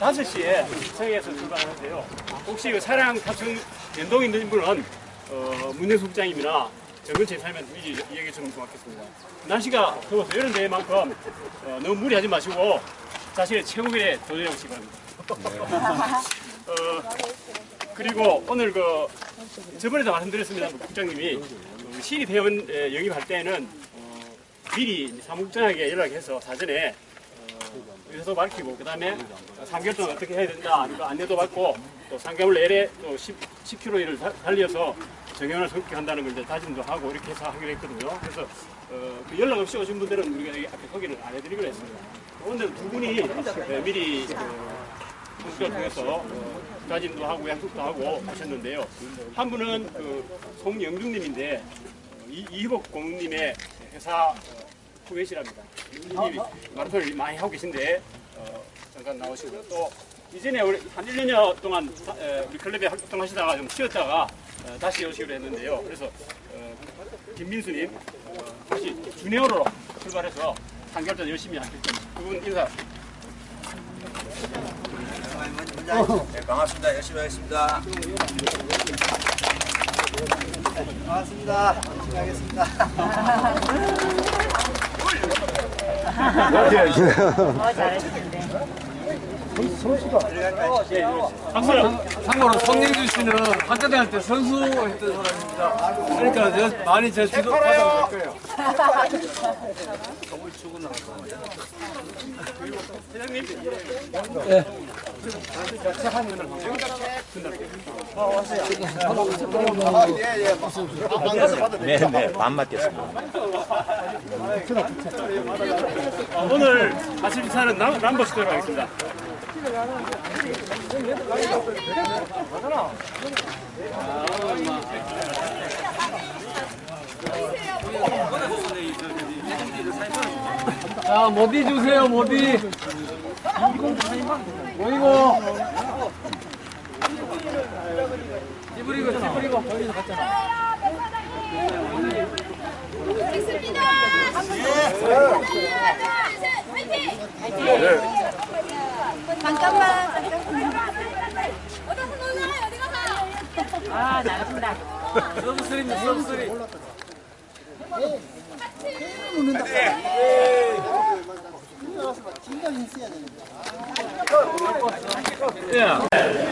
5시에 성에서 출발하는데요. 혹시 그 차량 탑승 연동 있는 분은 어, 문영수 국장님이나 정근채 살면 미리 얘기 좀 고맙겠습니다. 날씨가 더워서 이런 데만큼 어, 너무 무리하지 마시고 자신의 최고의 도전해 보시기 바랍니다. 어, 그리고 오늘 그 저번에도 말씀드렸습니다. 국장님이 어, 신입 회원 에, 영입할 때는 어, 미리 사무국장에게 연락해서 사전에 어, 의사도 밝히고 그 다음에 3개월 동안 어떻게 해야 된다 이거 안내도 받고 또 3개월 내에 또 10, 10km를 달려서 정형을 성격한다는 걸 이제 다짐도 하고 이렇게 해서 하기로 했거든요. 그래서 어, 그 연락 없이 오신 분들은 우리가 여기 앞에 소개를 안 해드리기로 했습니다. 오늘 두 분이 어, 미리 그 공수를 통해서 어, 다짐도 하고 약속도 하고 하셨는데요. 한 분은 그 송영중님인데 어, 이- 이희복 공님의 회사 어, 후배시랍니다. 이분이 마라톤을 많이 하고 계신데 어, 잠깐 나오시고요. 또 이전에 우리 한 1년여 동안 우리 클럽에 활동하시다가 좀 쉬었다가 어, 다시 오시기로 했는데요. 그래서 어, 김민수님 어, 다시 주니어로 출발해서 3개월 전 열심히 하실 겁니다. 그분 인사 네, 반갑습니다. 열심히 하겠습니다. 반갑습니다. 열심히 하겠습니다. 박수를 참고로 송영준 씨는 학교 다닐 때 선수 했던 사람입니다. 그러니까 저, 많이 저 지도 받아볼 거예요. 아, 예, 예. 네, 네, 반 맞겠습니다. 어, 오늘 마실 차는 남, 남버스터로 하겠습니다. 자, 모디 주세요, 모디. 모이고. 찌부리고, 찌부리고. 거기서 갔잖아. 화이팅! 잠깐만. 어디서 놀라? 어디 가서? 아, 나갑니다. 서브 쓰리입니다, 서브 쓰리.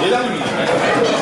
Neden mi?